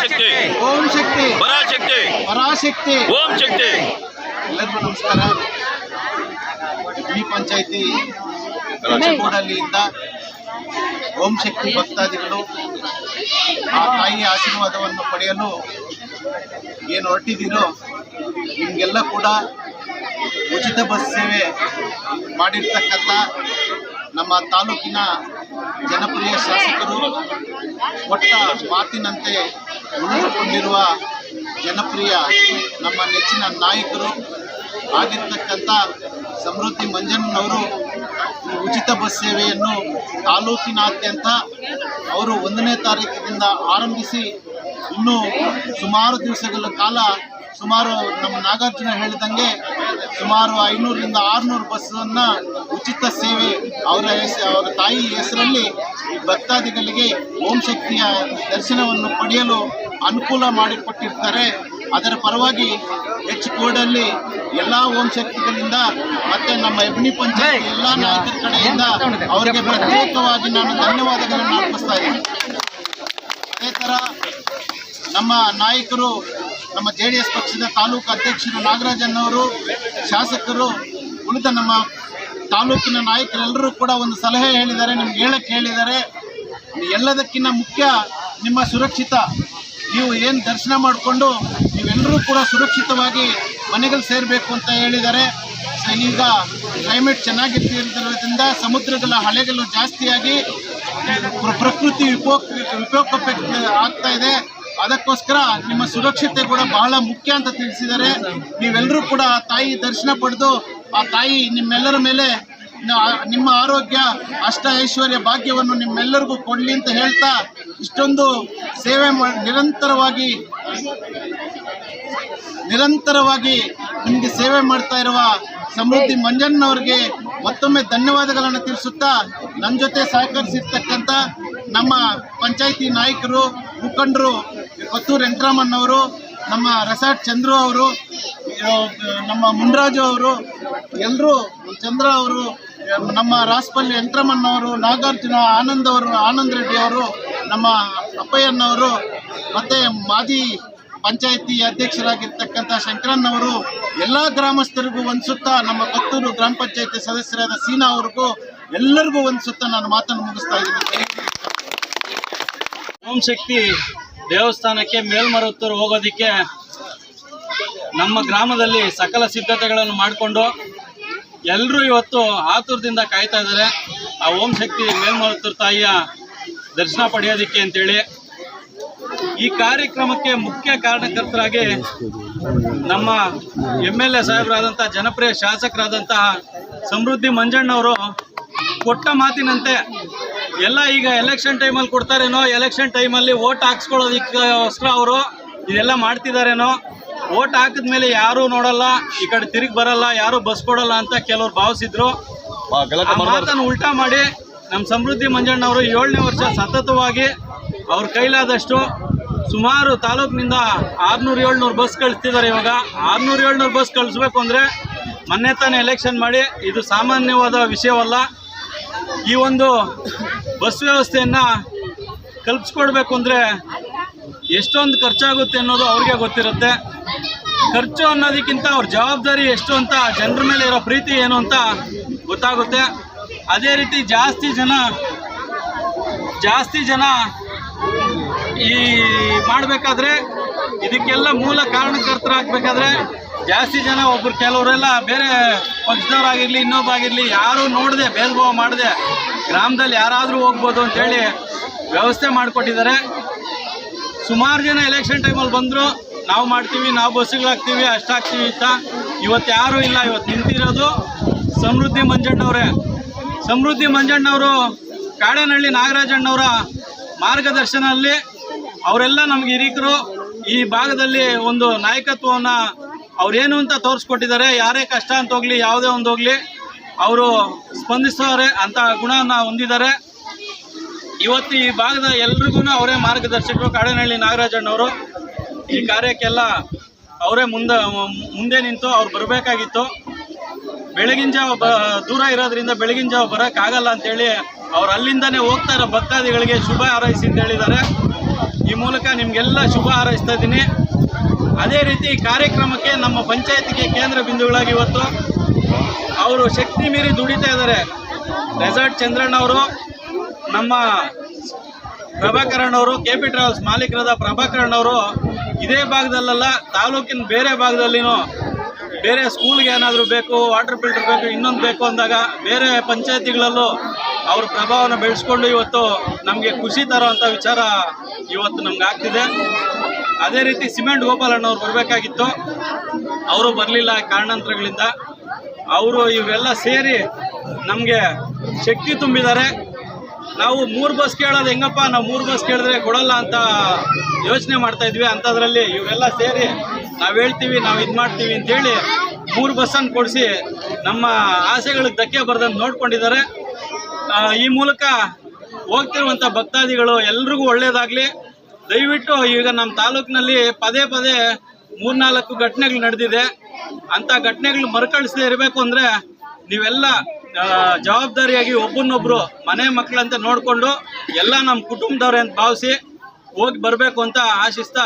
ಪರಾಶಕ್ತಿ ಓಂ ಶಕ್ತಿ. ಪರಾಶಕ್ತಿ ಪರಾಶಕ್ತಿ ಓಂ ಶಕ್ತಿ. ಎಲ್ಲರಿಗೂ ನಮಸ್ಕಾರ. ಈ ಪಂಚಾಯತಿ ಇಂದ ಓಂ ಶಕ್ತಿ ಭಕ್ತಾದಿಗಳು ಆ ತಾಯಿಯ ಆಶೀರ್ವಾದವನ್ನು ಪಡೆಯಲು ಏನು ಹೊರಟಿದ್ದೀರೋ ನಿಮಗೆಲ್ಲ ಕೂಡ ಉಚಿತ ಬಸ್ ಸೇವೆ ಮಾಡಿರ್ತಕ್ಕಂಥ ನಮ್ಮ ತಾಲೂಕಿನ ಜನಪ್ರಿಯ ಶಾಸಕರು ಕೊಟ್ಟ ಮಾತಿನಂತೆ ಉಳಿದುಕೊಂಡಿರುವ ಜನಪ್ರಿಯ ನಮ್ಮ ನೆಚ್ಚಿನ ನಾಯಕರು ಆಗಿರ್ತಕ್ಕಂಥ ಸಮೃದ್ಧಿ ಈ ಉಚಿತ ಬಸ್ ಸೇವೆಯನ್ನು ತಾಲೂಕಿನಾದ್ಯಂತ ಅವರು ಒಂದನೇ ತಾರೀಕಿನಿಂದ ಆರಂಭಿಸಿ ಇನ್ನೂ ಸುಮಾರು ದಿವಸಗಳ ಕಾಲ ಸುಮಾರು ನಮ್ಮ ನಾಗಾರ್ಜುನ ಹೇಳಿದಂಗೆ ಸುಮಾರು ಐನೂರರಿಂದ ಆರುನೂರು ಬಸ್ಸನ್ನು ಉಚಿತ ಸೇವೆ ಅವರ ಹೆಸ ಅವರ ತಾಯಿ ಹೆಸರಲ್ಲಿ ಭಕ್ತಾದಿಗಳಿಗೆ ಓಂ ಶಕ್ತಿಯ ದರ್ಶನವನ್ನು ಪಡೆಯಲು ಅನುಕೂಲ ಮಾಡಿಕೊಟ್ಟಿರ್ತಾರೆ. ಅದರ ಪರವಾಗಿ ಎಚ್ ಕೋಡಲ್ಲಿ ಎಲ್ಲ ಓಂ ಶಕ್ತಿಗಳಿಂದ ಮತ್ತೆ ನಮ್ಮ ಎಬ್ನಿ ಪಂಚಾಯತ್ ಎಲ್ಲ ನಾಯಕರ ಕಡೆಯಿಂದ ಅವರಿಗೆ ಪ್ರತ್ಯೇಕವಾಗಿ ನಾನು ಧನ್ಯವಾದಗಳನ್ನು ಅರ್ಪಿಸ್ತಾ ಇದ್ದೀನಿ. ಅದೇ ಥರ ನಮ್ಮ ನಾಯಕರು ನಮ್ಮ ಜೆ ಡಿ ಎಸ್ ಪಕ್ಷದ ತಾಲೂಕು ಅಧ್ಯಕ್ಷರು ನಾಗರಾಜನ್ನವರು ಶಾಸಕರು, ಉಳಿದ ನಮ್ಮ ತಾಲೂಕಿನ ನಾಯಕರೆಲ್ಲರೂ ಕೂಡ ಒಂದು ಸಲಹೆ ಹೇಳಿದ್ದಾರೆ, ನಿಮ್ಗೆ ಹೇಳಕ್ಕೆ ಹೇಳಿದ್ದಾರೆ. ಎಲ್ಲದಕ್ಕಿಂತ ಮುಖ್ಯ ನಿಮ್ಮ ಸುರಕ್ಷಿತ, ನೀವು ಏನು ದರ್ಶನ ಮಾಡಿಕೊಂಡು ನೀವೆಲ್ಲರೂ ಕೂಡ ಸುರಕ್ಷಿತವಾಗಿ ಮನೆಗಳು ಸೇರಬೇಕು ಅಂತ ಹೇಳಿದ್ದಾರೆ. ಸೊ ಈಗ ಕ್ಲೈಮೇಟ್ ಚೆನ್ನಾಗಿರ್ತಿರೋದ್ರಿಂದ ಸಮುದ್ರಗಳ ಹಳೆಗಳು ಜಾಸ್ತಿಯಾಗಿ ಪ್ರ- ಪ್ರಕೃತಿ ವಿಕೋಪ ವಿಕೋಪ ಆಗ್ತಾ ಇದೆ. ಅದಕ್ಕೋಸ್ಕರ ನಿಮ್ಮ ಸುರಕ್ಷತೆ ಕೂಡ ಬಹಳ ಮುಖ್ಯ ಅಂತ ತಿಳಿಸಿದ್ದಾರೆ. ನೀವೆಲ್ಲರೂ ಕೂಡ ಆ ತಾಯಿ ದರ್ಶನ ಪಡೆದು ಆ ತಾಯಿ ನಿಮ್ಮೆಲ್ಲರ ಮೇಲೆ ನಿಮ್ಮ ಆರೋಗ್ಯ, ಅಷ್ಟ ಐಶ್ವರ್ಯ ಭಾಗ್ಯವನ್ನು ನಿಮ್ಮೆಲ್ಲರಿಗೂ ಕೊಡಲಿ ಅಂತ ಹೇಳ್ತಾ ಇಷ್ಟೊಂದು ಸೇವೆ ನಿರಂತರವಾಗಿ ನಿರಂತರವಾಗಿ ನಿಮಗೆ ಸೇವೆ ಮಾಡ್ತಾ ಇರುವ ಸಮೃದ್ಧಿ ಮಂಜಣ್ಣವ್ರಿಗೆ ಮತ್ತೊಮ್ಮೆ ಧನ್ಯವಾದಗಳನ್ನು ತಿಳಿಸುತ್ತಾ ನನ್ನ ಜೊತೆ ಸಹಕರಿಸಿರ್ತಕ್ಕಂಥ ನಮ್ಮ ಪಂಚಾಯಿತಿ ನಾಯಕರು, ಮುಖಂಡರು ಕೊತ್ತೂರು ವೆಂಕಟರಾಮಣ್ಣವರು ನಮ್ಮ ರೆಸಾರ್ಟ್ ಚಂದ್ರು ಅವರು ನಮ್ಮ ಮುನ್ರಾಜು ಅವರು ಎಲ್ಲರೂ ಚಂದ್ರ ಅವರು, ನಮ್ಮ ರಾಸ್ಪಲ್ಲಿ ವೆಂಕಟರಮಣ್ಣವರು ನಾಗಾರ್ಜುನ ಆನಂದ್ ಅವರು, ಆನಂದ್ ರೆಡ್ಡಿ ಅವರು, ನಮ್ಮ ಅಪ್ಪಯ್ಯನವರು ಮತ್ತು ಮಾಜಿ ಪಂಚಾಯತಿ ಅಧ್ಯಕ್ಷರಾಗಿರ್ತಕ್ಕಂಥ ಶಂಕರನ್ನವರು ಎಲ್ಲ ಗ್ರಾಮಸ್ಥರಿಗೂ ವಂದಿಸುತ್ತಾ ನಮ್ಮ ಕತ್ತೂರು ಗ್ರಾಮ ಪಂಚಾಯತಿ ಸದಸ್ಯರಾದ ಸೀನಾ ಅವ್ರಿಗೂ ಎಲ್ಲರಿಗೂ ವಂದಿಸುತ್ತಾ ನಾನು ಮಾತನ್ನು ಮುಗಿಸ್ತಾ ಇದ್ದೀನಿ. ಓಂ ಶಕ್ತಿ ದೇವಸ್ಥಾನಕ್ಕೆ ಮೇಲ್ಮರುತ್ತೂರು ಹೋಗೋದಿಕ್ಕೆ ನಮ್ಮ ಗ್ರಾಮದಲ್ಲಿ ಸಕಲ ಸಿದ್ಧತೆಗಳನ್ನು ಮಾಡಿಕೊಂಡು ಎಲ್ಲರೂ ಇವತ್ತು ಆತುರದಿಂದ ಕಾಯ್ತಾ ಇದ್ದಾರೆ. ಆ ಓಂ ಶಕ್ತಿ ಮೇಲ್ಮರುತ್ತೂರು ತಾಯಿಯ ದರ್ಶನ ಪಡೆಯೋದಿಕ್ಕೆ ಅಂತೇಳಿ. ಈ ಕಾರ್ಯಕ್ರಮಕ್ಕೆ ಮುಖ್ಯ ಕಾರಣಕರ್ತರಾಗಿ ನಮ್ಮ ಎಂ ಎಲ್ ಎ ಸಾಹೇಬರಾದಂಥ ಜನಪ್ರಿಯ ಶಾಸಕರಾದಂತಹ ಸಮೃದ್ಧಿ ಮಂಜಣ್ಣವರು ಕೊಟ್ಟ ಮಾತಿನಂತೆ ಎಲ್ಲ ಈಗ ಎಲೆಕ್ಷನ್ ಟೈಮಲ್ಲಿ ಕೊಡ್ತಾರೇನೋ ಎಲೆಕ್ಷನ್ ಟೈಮಲ್ಲಿ ಓಟ್ ಹಾಕ್ಸ್ಕೊಳ್ಳೋದಕ್ಕೋಸ್ಕರ ಅವರು ಇದೆಲ್ಲ ಮಾಡ್ತಿದಾರೇನೋ ಓಟ್ ಹಾಕಿದ್ಮೇಲೆ ಯಾರೂ ನೋಡಲ್ಲ ಈ ಕಡೆ ತಿರುಗಿ ಬರಲ್ಲ ಯಾರೂ ಬಸ್ ಕೊಡಲ್ಲ ಅಂತ ಕೆಲವ್ರು ಭಾವಿಸಿದ್ರು. ಮಾತನ್ನು ಉಲ್ಟಾ ಮಾಡಿ ನಮ್ಮ ಸಮೃದ್ಧಿ ಮಂಜಣ್ಣವರು ಏಳನೇ ವರ್ಷ ಸತತವಾಗಿ ಅವ್ರ ಕೈಲಾದಷ್ಟು ಸುಮಾರು ತಾಲೂಕಿನಿಂದ ಆರ್ನೂರು ಏಳ್ನೂರು ಬಸ್ ಕಳಿಸ್ತಿದ್ದಾರೆ ಇವಾಗ. ಆರ್ನೂರು ಏಳ್ನೂರು ಬಸ್ ಕಳಿಸ್ಬೇಕು ಅಂದರೆ ಮೊನ್ನೆ ತಾನೇ ಎಲೆಕ್ಷನ್ ಮಾಡಿ ಇದು ಸಾಮಾನ್ಯವಾದ ವಿಷಯವಲ್ಲ. ಈ ಒಂದು ಬಸ್ ವ್ಯವಸ್ಥೆಯನ್ನು ಕಲ್ಪಿಸ್ಕೊಡ್ಬೇಕು ಅಂದರೆ ಎಷ್ಟೊಂದು ಖರ್ಚಾಗುತ್ತೆ ಅನ್ನೋದು ಅವ್ರಿಗೆ ಗೊತ್ತಿರುತ್ತೆ. ಖರ್ಚು ಅನ್ನೋದಕ್ಕಿಂತ ಅವ್ರ ಜವಾಬ್ದಾರಿ ಎಷ್ಟು ಅಂತ ಜನರ ಮೇಲೆ ಇರೋ ಪ್ರೀತಿ ಏನು ಅಂತ ಗೊತ್ತಾಗುತ್ತೆ. ಅದೇ ರೀತಿ ಜಾಸ್ತಿ ಜನ ಜಾಸ್ತಿ ಜನ ಈ ಮಾಡಬೇಕಾದ್ರೆ ಇದಕ್ಕೆಲ್ಲ ಮೂಲ ಕಾರಣಕರ್ತರಾಗಬೇಕಾದ್ರೆ ಜಾಸ್ತಿ ಜನ ಒಬ್ರು ಕೆಲವರೆಲ್ಲ ಬೇರೆ ಪಕ್ಷದವರಾಗಿರಲಿ ಇನ್ನೊಬ್ಬಾಗಿರಲಿ ಯಾರು ನೋಡದೆ, ಭೇದಭಾವ ಮಾಡದೆ, ಗ್ರಾಮದಲ್ಲಿ ಯಾರಾದರೂ ಹೋಗ್ಬೋದು ಅಂತೇಳಿ ವ್ಯವಸ್ಥೆ ಮಾಡಿಕೊಟ್ಟಿದ್ದಾರೆ. ಸುಮಾರು ಜನ ಎಲೆಕ್ಷನ್ ಟೈಮಲ್ಲಿ ಬಂದರು, ನಾವು ಮಾಡ್ತೀವಿ, ನಾವು ಬಸ್ಸುಗಳಾಗ್ತೀವಿ ಅಷ್ಟಾಗ್ತೀವಿ ಅಂತ. ಇವತ್ತು ಯಾರೂ ಇಲ್ಲ, ಇವತ್ತು ನಿಂತಿರೋದು ಸಮೃದ್ಧಿ ಮಂಜಣ್ಣವರೇ. ಸಮೃದ್ಧಿ ಮಂಜಣ್ಣವರು ಕಾಡೇನಹಳ್ಳಿ ನಾಗರಾಜಣ್ಣವರ ಮಾರ್ಗದರ್ಶನದಲ್ಲಿ ಅವರೆಲ್ಲ ನಮ್ಗೆ ಹಿರಿಕರು. ಈ ಭಾಗದಲ್ಲಿ ಒಂದು ನಾಯಕತ್ವವನ್ನು ಅವ್ರೇನು ಅಂತ ತೋರಿಸ್ಕೊಟ್ಟಿದ್ದಾರೆ. ಯಾರೇ ಕಷ್ಟ ಅಂತ ಹೋಗ್ಲಿ, ಯಾವುದೇ ಒಂದು ಹೋಗ್ಲಿ, ಅವರು ಸ್ಪಂದಿಸೋರೆ ಅಂತ ಗುಣನ ಹೊಂದಿದ್ದಾರೆ. ಇವತ್ತು ಈ ಭಾಗದ ಎಲ್ರಿಗೂ ಅವರೇ ಮಾರ್ಗದರ್ಶಕರು, ಕಾಡೇನಹಳ್ಳಿ ನಾಗರಾಜಣ್ಣವರು. ಈ ಕಾರ್ಯಕ್ಕೆಲ್ಲ ಅವರೇ ಮುಂದೆ ಮುಂದೆ ನಿಂತು ಅವ್ರು ಬರಬೇಕಾಗಿತ್ತು. ಬೆಳಗಿನ ಜಾವ ಬ, ದೂರ ಇರೋದ್ರಿಂದ ಬೆಳಗಿನ ಜಾವ ಬರೋಕ್ಕಾಗಲ್ಲ ಅಂತೇಳಿ ಅವ್ರು ಅಲ್ಲಿಂದನೇ ಹೋಗ್ತಾ ಇರೋ ಭಕ್ತಾದಿಗಳಿಗೆ ಶುಭ ಹಾರೈಸಿ ಅಂತ ಹೇಳಿದ್ದಾರೆ. ಈ ಮೂಲಕ ನಿಮಗೆಲ್ಲ ಶುಭ ಹಾರೈಸ್ತಾ ಇದ್ದೀನಿ. ಅದೇ ರೀತಿ ಕಾರ್ಯಕ್ರಮಕ್ಕೆ ನಮ್ಮ ಪಂಚಾಯತಿಗೆ ಕೇಂದ್ರ ಬಿಂದುಗಳಾಗಿ ಇವತ್ತು ಅವರು ಶಕ್ತಿ ಮೀರಿ ದುಡಿತಾ ಇದ್ದಾರೆ. ರೆಸಾರ್ಟ್ ಚಂದ್ರಣ್ಣ ಅವರು, ನಮ್ಮ ಪ್ರಭಾಕರಣ್ಣ ಅವರು ಕೆ ಪಿ ಟ್ರಾವೆಲ್ಸ್ ಮಾಲೀಕರಾದ ಪ್ರಭಾಕರಣ್ಣ ಅವರು ಇದೇ ಭಾಗದಲ್ಲೆಲ್ಲ, ತಾಲೂಕಿನ ಬೇರೆ ಭಾಗದಲ್ಲಿನೂ ಬೇರೆ ಸ್ಕೂಲ್ಗೆ ಏನಾದರೂ ಬೇಕು, ವಾಟರ್ ಫಿಲ್ಟರ್ ಬೇಕು, ಇನ್ನೊಂದು ಬೇಕು ಅಂದಾಗ ಬೇರೆ ಪಂಚಾಯತಿಗಳಲ್ಲೂ ಅವ್ರ ಪ್ರಭಾವನ ಬೆಳೆಸ್ಕೊಂಡು ಇವತ್ತು ನಮಗೆ ಖುಷಿ ತರೋವಂಥ ವಿಚಾರ ಇವತ್ತು ನಮ್ಗೆ ಆಗ್ತಿದೆ. ಅದೇ ರೀತಿ ಸಿಮೆಂಟ್ ಗೋಪಾಲಣ್ಣವ್ರು ಬರಬೇಕಾಗಿತ್ತು. ಅವರು ಬರಲಿಲ್ಲ ಕಾರಣಾಂತರಗಳಿಂದ. ಅವರು ಇವೆಲ್ಲ ಸೇರಿ ನಮಗೆ ಶಕ್ತಿ ತುಂಬಿದ್ದಾರೆ. ನಾವು ಮೂರು ಬಸ್ ಕೇಳೋದು ಹೆಂಗಪ್ಪ? ನಾವು ಮೂರು ಬಸ್ ಕೇಳಿದ್ರೆ ಕೊಡಲ್ಲ ಅಂತ ಯೋಚನೆ ಮಾಡ್ತಾ ಇದ್ವಿ. ಅಂಥದ್ರಲ್ಲಿ ಇವರೆಲ್ಲ ಸೇರಿ ನಾವು ಹೇಳ್ತೀವಿ, ನಾವು ಇದು ಮಾಡ್ತೀವಿ ಅಂತೇಳಿ ಮೂರು ಬಸ್ಸನ್ನು ಕೊಡಿಸಿ ನಮ್ಮ ಆಸೆಗಳಿಗೆ ಧಕ್ಕೆ ಬರ್ದಂಗೆ ನೋಡ್ಕೊಂಡಿದ್ದಾರೆ. ಈ ಮೂಲಕ ಹೋಗ್ತಿರುವಂಥ ಭಕ್ತಾದಿಗಳು ಎಲ್ರಿಗೂ ಒಳ್ಳೇದಾಗಲಿ. ದಯವಿಟ್ಟು ಈಗ ನಮ್ಮ ತಾಲೂಕಿನಲ್ಲಿ ಪದೇ ಪದೇ ಮೂರ್ನಾಲ್ಕು ಘಟನೆಗಳು ನಡೆದಿದೆ. ಅಂಥ ಘಟನೆಗಳು ಮರುಕಳಿಸದೇ ಇರಬೇಕು ಅಂದರೆ ನೀವೆಲ್ಲ ಜವಾಬ್ದಾರಿಯಾಗಿ ಒಬ್ಬನೊಬ್ರು ಮನೆ ಮಕ್ಕಳಂತೆ ನೋಡಿಕೊಂಡು ಎಲ್ಲ ನಮ್ಮ ಕುಟುಂಬದವ್ರೆ ಅಂತ ಭಾವಿಸಿ ಹೋಗಿ ಬರಬೇಕು ಅಂತ ಆಶಿಸ್ತಾ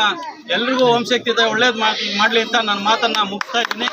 ಎಲ್ರಿಗೂ ಓಂ ಶಕ್ತಿ ಒಳ್ಳೇದು ಮಾಡಲಿ ಅಂತ ನನ್ನ ಮಾತನ್ನು ಮುಗಿಸ್ತಾ ಇದ್ದೀನಿ.